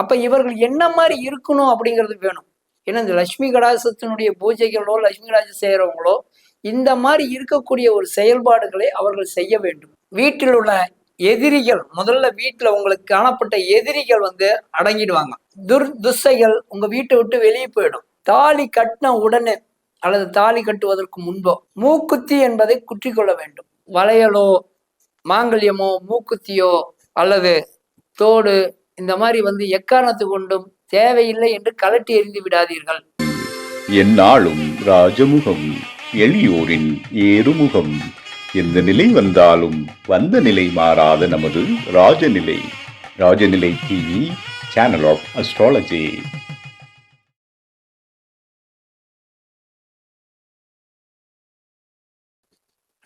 அப்ப இவர்கள் என்ன மாதிரி இருக்கணும் அப்படிங்கிறது வேணும். ஏன்னா இந்த லட்சுமி கடாசத்தினுடைய பூஜைகளோ லட்சுமி கடாசம் செய்கிறவங்களோ இந்த மாதிரி இருக்கக்கூடிய ஒரு செயல்பாடுகளை அவர்கள் செய்ய வேண்டும். வீட்டில் உள்ள எதிரிகள் முதல்ல வீட்டில் உங்களுக்கு காணப்பட்ட எதிரிகள் வந்து அடங்கிடுவாங்க. துர் துசைகள் உங்க வீட்டை விட்டு வெளியே போயிடும். தாலி கட்டின உடனே அல்லது தாலி கட்டுவதற்கு முன்போ மூக்குத்தி என்பதை குற்றி கொள்ள வேண்டும். வளையலோ மாங்கல்யமோ மூக்குத்தியோ அல்லது தோடு இந்த மாதிரி வந்து எக்காரணத்து கொண்டும் தேவையில்லை என்று கலட்டி எறிந்து விடாதீர்கள். எந்நாளும் ராஜமுகம் எளியோரின் ஏறுமுகம். எந்த நிலை வந்தாலும் வந்த நிலை மாறாத நமது Rajanilai. Rajanilai TV channel of astrology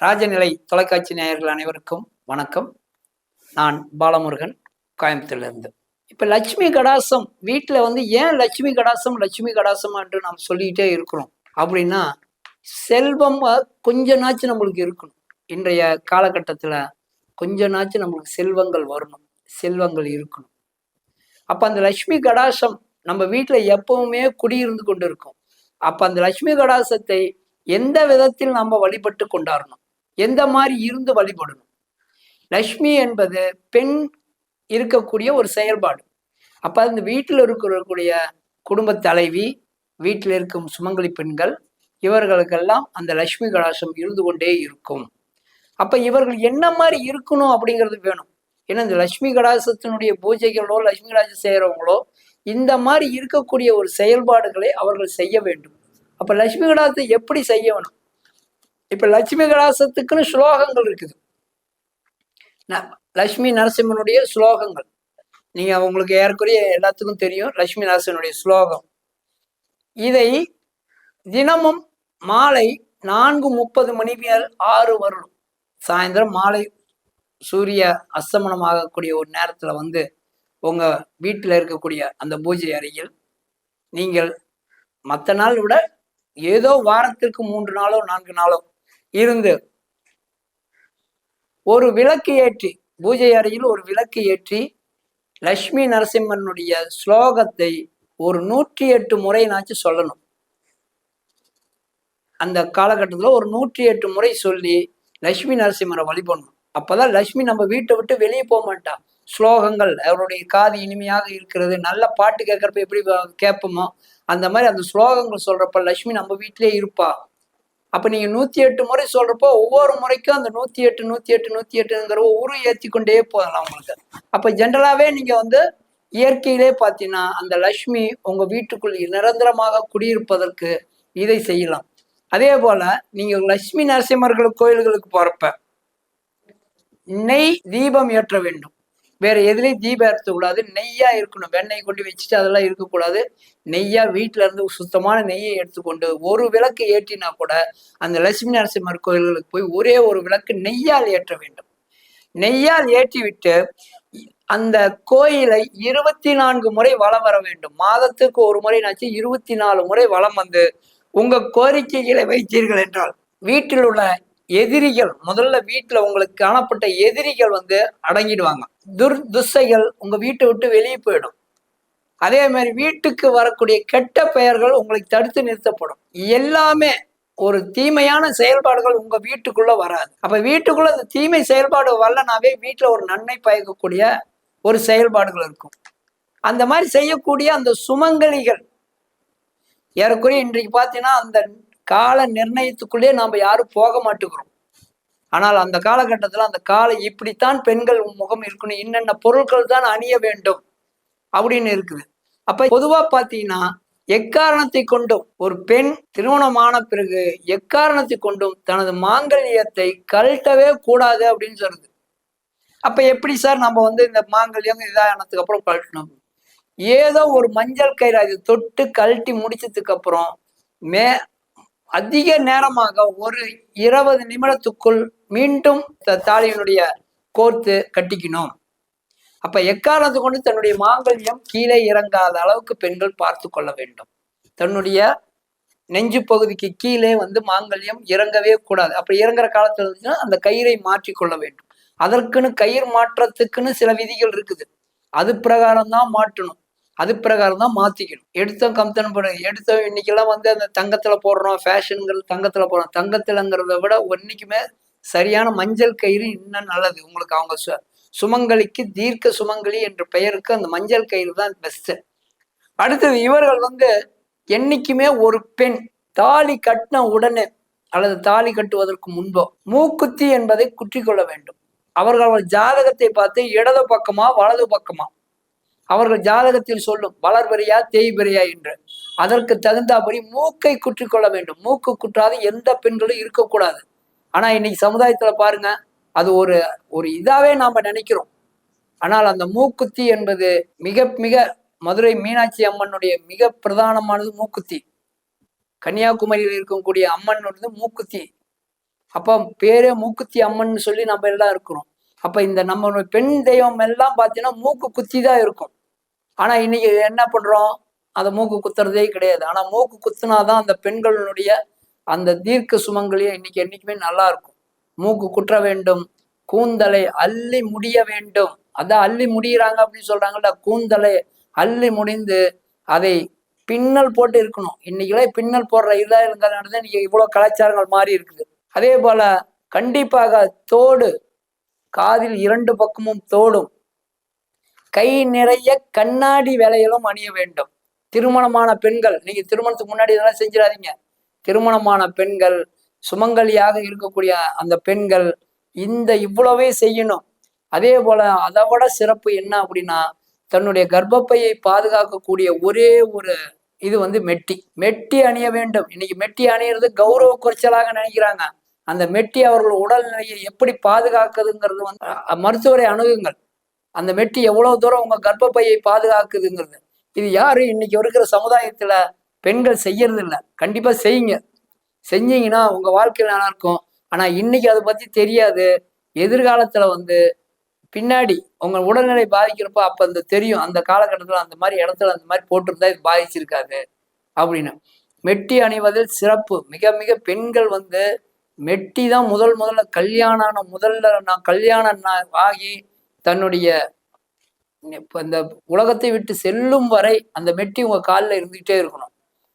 Rajanilai தொலைக்காட்சி நேயர்கள் அனைவருக்கும் வணக்கம். நான் பாலமுருகன் கோயம்புத்தூர்லேருந்து. இப்போ லட்சுமி கடாசம் வீட்டில் வந்து ஏன் லட்சுமி கடாசம் லட்சுமி கடாசம் என்று நாம் சொல்லிக்கிட்டே இருக்கிறோம்? அப்படின்னா செல்வம் கொஞ்சனாச்சும் கொஞ்ச நம்மளுக்கு இருக்கணும். இன்றைய காலகட்டத்தில் கொஞ்சனாச்சும் நம்மளுக்கு செல்வங்கள் வரணும். செல்வங்கள் இருக்கணும். அப்போ அந்த லட்சுமி கடாசம் நம்ம வீட்டில் எப்பவுமே குடியிருந்து கொண்டு இருக்கும் அப்போ அந்த லட்சுமி கடாசத்தை எந்த விதத்தில் நம்ம வழிபட்டு கொண்டாடணும் எந்த மாதிரி இருந்து வழிபடணும்? லக்ஷ்மி என்பது பெண் இருக்கக்கூடிய ஒரு செயல்பாடு. அப்ப அந்த வீட்டில் இருக்கக்கூடிய குடும்ப தலைவி வீட்டில் இருக்கும் சுமங்கலி பெண்கள் இவர்களுக்கெல்லாம் அந்த லட்சுமி கடாசம் இருந்து கொண்டே இருக்கும். அப்ப இவர்கள் என்ன மாதிரி இருக்கணும் அப்படிங்கிறது வேணும். ஏன்னா இந்த லட்சுமி கடாசத்தினுடைய பூஜைகளோ லட்சுமி கடாசம் செய்யறவங்களோ இந்த மாதிரி இருக்கக்கூடிய ஒரு செயல்பாடுகளை அவர்கள் செய்ய வேண்டும். அப்ப லட்சுமி கடாசத்தை எப்படி செய்ய வேணும் லட்சுமி கடாசத்துக்குன்னு ஸ்லோகங்கள் இருக்குது. லக்ஷ்மி லட்சுமி நரசிம்மனுடைய ஸ்லோகங்கள். நீங்க உங்களுக்கு ஏறக்குறைய எல்லாத்துக்கும் தெரியும் லட்சுமி நரசிம்மனுடைய ஸ்லோகம். இதை தினமும் மாலை நான்கு முப்பது மணி மேல் ஆறு வருடம் சாயந்தரம் மாலை சூரிய அஸ்தமனம் ஆகக்கூடிய ஒரு நேரத்துல வந்து உங்க வீட்டில் இருக்கக்கூடிய அந்த பூஜை அறையில் நீங்கள் மற்ற நாள் விட ஏதோ வாரத்திற்கு மூன்று நாளோ நான்கு நாளோ இருந்து ஒரு விளக்கு ஏற்றி பூஜை அறையில் ஒரு விளக்கு ஏற்றி லக்ஷ்மி நரசிம்மனுடைய ஸ்லோகத்தை ஒரு நூற்றி எட்டு முறைனாச்சும் சொல்லணும். அந்த காலகட்டத்தில் ஒரு நூற்றி எட்டு முறை சொல்லி லக்ஷ்மி நரசிம்மரை வழிபடணும். அப்போதான் லட்சுமி நம்ம வீட்டை விட்டு வெளியே போக மாட்டான் ஸ்லோகங்கள் அவருடைய காது இனிமையாக இருக்கிறது நல்ல பாட்டு கேட்குறப்ப எப்படி கேட்போமோ அந்த மாதிரி அந்த ஸ்லோகங்கள் சொல்கிறப்ப லட்சுமி நம்ம வீட்டிலே இருப்பா. அப்போ நீங்கள் நூற்றி எட்டு முறை சொல்கிறப்போ ஒவ்வொரு முறைக்கும் அந்த நூற்றி எட்டு நூற்றி எட்டு நூற்றி எட்டுங்கிற உரு ஏற்றி கொண்டே போகலாம் உங்களுக்கு. அப்போ ஜென்ரலாகவே நீங்கள் வந்து இயற்கையிலே பார்த்தீங்கன்னா அந்த லக்ஷ்மி உங்கள் வீட்டுக்குள் நிரந்தரமாக குடியிருப்பதற்கு இதை செய்யலாம். அதே போல் நீங்கள் லக்ஷ்மி நரசிம்மர்கள் கோயில்களுக்கு போகிறப்ப நெய் தீபம் ஏற்ற வேண்டும். வேற எதுலையும் தீபம் ஏற்றக்கூடாது நெய்யா இருக்கணும். வெண்ணெய் கொண்டு வச்சுட்டு அதெல்லாம் இருக்கக்கூடாது நெய்யா வீட்டுல இருந்து சுத்தமான நெய்யை எடுத்துக்கொண்டு ஒரு விளக்கு ஏற்றினா கூட அந்த லட்சுமி நரசிம்மர் கோயில்களுக்கு போய் ஒரே ஒரு விளக்கு நெய்யால் ஏற்ற வேண்டும். நெய்யால் ஏற்றி விட்டு அந்த கோயிலை இருபத்தி நான்கு முறை வலம் வர வேண்டும். மாதத்துக்கு ஒரு முறை நாச்சு இருபத்தி நாலு முறை வலம் வந்து உங்க கோரிக்கைகளை வைத்தீர்கள் என்றால் வீட்டில் உள்ள எதிரிகள் முதல்ல வீட்டில் உங்களுக்கு காணப்பட்ட எதிரிகள் வந்து அடங்கிடுவாங்க. துர் துசைகள் உங்க வீட்டை விட்டு வெளியே போயிடும். அதே மாதிரி வீட்டுக்கு வரக்கூடிய கெட்ட பெயர்கள் உங்களுக்கு தடுத்து நிறுத்தப்படும். எல்லாமே ஒரு தீமையான செயல்பாடுகள் உங்க வீட்டுக்குள்ள வராது. அப்ப வீட்டுக்குள்ள அந்த தீமை செயல்பாடு வரலனாவே வீட்டுல ஒரு நன்மை பயக்கக்கூடிய ஒரு செயல்பாடுகள் இருக்கும். அந்த மாதிரி செய்யக்கூடிய அந்த சுமங்கலிகள். ஏறக்குறைய இன்றைக்கு பார்த்தீங்கன்னா அந்த கால நிர்ணயத்துக்குள்ளே நாம யாரும் போக மாட்டேங்கிறோம். ஆனால் அந்த காலகட்டத்தில் அந்த காலை இப்படித்தான் பெண்கள் முகம் இருக்கணும் என்னென்ன பொருட்கள் தான் அணிய வேண்டும் அப்படின்னு இருக்குது. அப்ப பொதுவா பார்த்தீங்கன்னா எக்காரணத்தை கொண்டும் ஒரு பெண் திருமணமான பிறகு எக்காரணத்தை கொண்டும் தனது மாங்கல்யத்தை கழட்டவே கூடாது அப்படின்னு சொல்றது. அப்ப எப்படி சார் நம்ம வந்து இந்த மாங்கல்யம் இதானதுக்கு அப்புறம் கழட்டணும்? ஏதோ ஒரு மஞ்சள் கயிறு அது தொட்டு கழட்டி முடிச்சதுக்கு அப்புறம் மே அதிக நேரமாக ஒரு இருபது நிமிடத்துக்குள் மீண்டும் த- தாலியினுடைய கோர்த்து கட்டிக்கணும் அப்ப எக்காரணத்தை கொண்டு தன்னுடைய மாங்கல்யம் கீழே இறங்காத அளவுக்கு பெண்கள் பார்த்து கொள்ள வேண்டும். தன்னுடைய நெஞ்சு பகுதிக்கு கீழே வந்து மாங்கல்யம் இறங்கவே கூடாது. அப்ப இறங்குற காலத்துல இருந்துச்சுன்னா அந்த கயிறை மாற்றி கொள்ள வேண்டும். அதற்குன்னு கயிறு மாற்றத்துக்குன்னு சில விதிகள் இருக்குது. அது பிரகாரம் தான் மாற்றணும். அது பிரகாரம் தான் மாத்திக்கணும். எடுத்தோம் கம்தனம் போட எடுத்தோம் இன்னைக்கெல்லாம் வந்து அந்த தங்கத்துல போடுறோம் ஃபேஷனுங்கிறது தங்கத்துல போடுறோம். தங்கத்துலங்கிறத விட ஒன்றைக்குமே சரியான மஞ்சள் கயிறு இன்னும் நல்லது. உங்களுக்கு அவங்க சு- சுமங்கலிக்கு தீர்க்க சுமங்கலி என்ற பெயருக்கு அந்த மஞ்சள் கயிறு தான் பெஸ்ட் அடுத்தது இவர்கள் வந்து என்னைக்குமே ஒரு பெண் தாலி கட்டின உடனே அல்லது தாலி கட்டுவதற்கு முன்போ மூக்குத்தி என்பதை குற்றிக்கொள்ள வேண்டும். அவர்கள் ஜாதகத்தை பார்த்து இடது பக்கமா வலது பக்கமா? அவர்கள் ஜாதகத்தில் சொல்லும் வளர்பெரியா தேய்பெரியா என்று. அதற்கு தகுந்தபடி மூக்கை குற்றிக்கொள்ள வேண்டும். மூக்கு குற்றாத எந்த பெண்களும் இருக்கக்கூடாது. ஆனா இன்னைக்கு சமுதாயத்துல பாருங்க அது ஒரு ஒரு இதாவே நாம நினைக்கிறோம். ஆனால் அந்த மூக்குத்தி என்பது மிக மிக மதுரை மீனாட்சி அம்மனுடைய மிக பிரதானமானது மூக்குத்தி. கன்னியாகுமரியில் இருக்கக்கூடிய அம்மன் வந்து மூக்குத்தி. அப்போ பேரே மூக்குத்தி அம்மன் சொல்லி நம்ம எல்லாம் இருக்கிறோம். அப்ப இந்த நம்ம பெண் தெய்வம் எல்லாம் பார்த்தீங்கன்னா மூக்கு குத்தி தான் இருக்கும். ஆனா இன்னைக்கு என்ன பண்றோம்? அந்த மூக்கு குத்துறதே கிடையாது. ஆனா மூக்கு குத்துனாதான் அந்த பெண்களுடைய அந்த தீர்க்க சுமங்கலியும் இன்னைக்கு என்னைக்குமே நல்லா இருக்கும். மூக்கு குற்ற வேண்டும் கூந்தலை அள்ளி முடிய வேண்டும். அதான் அள்ளி முடிகிறாங்க அப்படின்னு சொல்றாங்கல்ல கூந்தலை அள்ளி முடிந்து அதை பின்னல் போட்டு இருக்கணும். இன்னைக்கெல்லாம் பின்னல் போடுற இதாக இருக்கிறதுனால தான் இன்னைக்கு இவ்வளவு கலாச்சாரங்கள் மாறி இருக்குது. அதே போல கண்டிப்பாக தோடு காதில் இரண்டு பக்கமும் தோடும். கை நிறைய கண்ணாடி வேலைகளும் அணிய வேண்டும். திருமணமான பெண்கள் நீங்க திருமணத்துக்கு முன்னாடி இதெல்லாம் செஞ்சிடாதீங்க. திருமணமான பெண்கள் சுமங்கலியாக இருக்கக்கூடிய அந்த பெண்கள் இந்த இவ்வளவே செய்யணும். அதே போல அதை விட சிறப்பு என்ன அப்படின்னா தன்னுடைய கர்ப்பப்பையை பாதுகாக்கக்கூடிய ஒரே ஒரு இது வந்து மெட்டி. மெட்டி அணிய வேண்டும். இன்னைக்கு மெட்டி அணியிறது கௌரவ குறைச்சலாக நினைக்கிறாங்க. அந்த மெட்டி அவர்கள் உடல்நிலையை எப்படி பாதுகாக்குதுங்கிறது வந்து மருத்துவரை அணுகுங்கள். அந்த மெட்டி எவ்வளவு தூரம் உங்க கர்ப்பப்பையை பாதுகாக்குதுங்கிறது. இது யாரு? இன்னைக்கு இருக்கிற சமுதாயத்துல பெண்கள் செய்யறது இல்லை கண்டிப்பா செய்யுங்க. செஞ்சீங்கன்னா உங்க வாழ்க்கையில நல்லா இருக்கும் ஆனா இன்னைக்கு அதை பத்தி தெரியாது. எதிர்காலத்துல வந்து பின்னாடி உங்க உடல்நிலை பாதிக்கிறப்ப அப்ப அந்த தெரியும். அந்த காலகட்டத்துல அந்த மாதிரி இடத்துல அந்த மாதிரி போட்டிருந்தா இது பாதிச்சிருக்காது அப்படின்னு. மெட்டி அணிவதில் சிறப்பு. மிக மிக பெண்கள் வந்து மெட்டி தான் முதல் முதல்ல கல்யாணம் முதல்ல நான் கல்யாணம் ஆகி தன்னுடைய அந்த இந்த உலகத்தை விட்டு செல்லும் வரை அந்த மெட்டி உங்க காலில் இருந்துகிட்டே இருக்கணும்.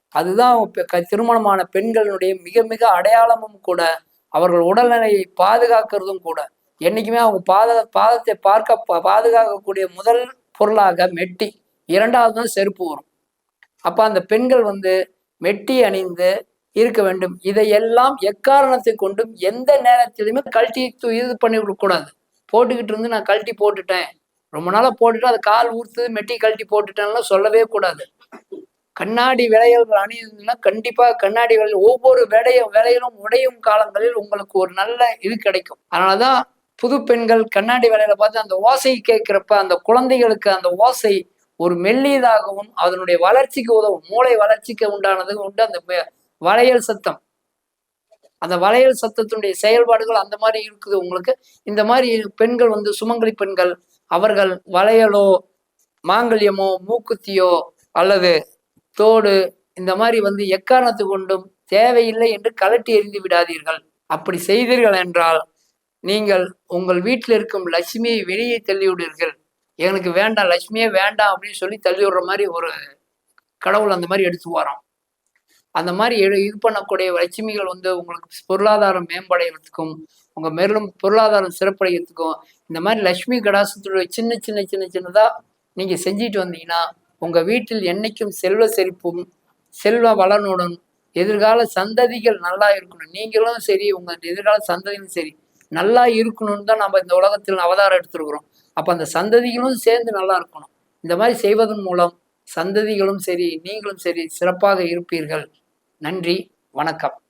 அதுதான் க- திருமணமான பெண்களுடைய மிக மிக அடையாளமும் கூட அவர்கள் உடல்நிலையை பாதுகாக்கிறதும் கூட. என்னைக்குமே அவங்க பாத பாதத்தை பார்க்க பாதுகாக்கக்கூடிய முதல் பொருளாக மெட்டி இரண்டாவது தான் செருப்பு வரும் அப்ப அந்த பெண்கள் வந்து மெட்டி அணிந்து இருக்க வேண்டும். இதையெல்லாம் எக்காரணத்தை கொண்டும் எந்த நேரத்திலுமே கழட்டி இது பண்ணி விடக்கூடாது போட்டுக்கிட்டு இருந்து நான் கழட்டி போட்டுட்டேன். ரொம்ப நாளாக போட்டுட்டு அது கால் ஊர்த்து மெட்டி கழட்டி போட்டுட்டேன்லாம் சொல்லவே கூடாது. கண்ணாடி விளையல்கள் அணிந்ததுன்னா கண்டிப்பா கண்ணாடி விலையில் ஒவ்வொரு விடைய விளையலும் உடையும் காலங்களில் உங்களுக்கு ஒரு நல்ல இது கிடைக்கும். அதனாலதான் புது பெண்கள் கண்ணாடி விலையில பார்த்து அந்த ஓசை கேட்கிறப்ப அந்த குழந்தைகளுக்கு அந்த ஓசை ஒரு மெல்லியதாகவும் அதனுடைய வளர்ச்சிக்கு உதவும் மூளை வளர்ச்சிக்கு உண்டானது உண்டு. அந்த வளையல் சத்தம். அந்த வளையல் சத்தத்தினுடைய செயல்பாடுகள் அந்த மாதிரி இருக்குது உங்களுக்கு. இந்த மாதிரி பெண்கள் வந்து சுமங்கலி பெண்கள் அவர்கள் வளையலோ மாங்கல்யமோ மூக்குத்தியோ அல்லது தோடு இந்த மாதிரி வந்து எக்காரணத்து கொண்டும் தேவையில்லை என்று கலட்டி எறிந்து விடாதீர்கள். அப்படி செய்தீர்கள் என்றால் நீங்கள் உங்கள் வீட்டில் இருக்கும் லட்சுமியை வெளியே தள்ளிவிடுவீர்கள். எனக்கு வேண்டாம் லட்சுமியே வேண்டாம் அப்படின்னு சொல்லி தள்ளி விடுற மாதிரி ஒரு கடவுள் அந்த மாதிரி எடுத்து வரோம் அந்த மாதிரி இது பண்ணக்கூடிய லட்சுமிகள் வந்து உங்களுக்கு பொருளாதாரம் மேம்படையிறதுக்கும் உங்க மேலும் பொருளாதாரம் சிறப்படைகிறதுக்கும் இந்த மாதிரி லட்சுமி கடாசத்துடைய சின்ன சின்ன சின்ன சின்னதா நீங்க செஞ்சுட்டு வந்தீங்கன்னா உங்க வீட்டில் என்னைக்கும் செல்வ செழிப்பும் செல்வ வளனுடன் எதிர்கால சந்ததிகள் நல்லா இருக்கணும். நீங்களும் சரி உங்க எதிர்கால சந்ததியும் சரி நல்லா இருக்கணும்னு தான் நம்ம இந்த உலகத்தில் அவதாரம் எடுத்துருக்குறோம். அப்போ அந்த சந்ததிகளும் சேர்ந்து நல்லா இருக்கணும். இந்த மாதிரி செய்வதன் மூலம் சந்ததிகளும் சரி நீங்களும் சரி சிறப்பாக இருப்பீர்கள். நன்றி வணக்கம்.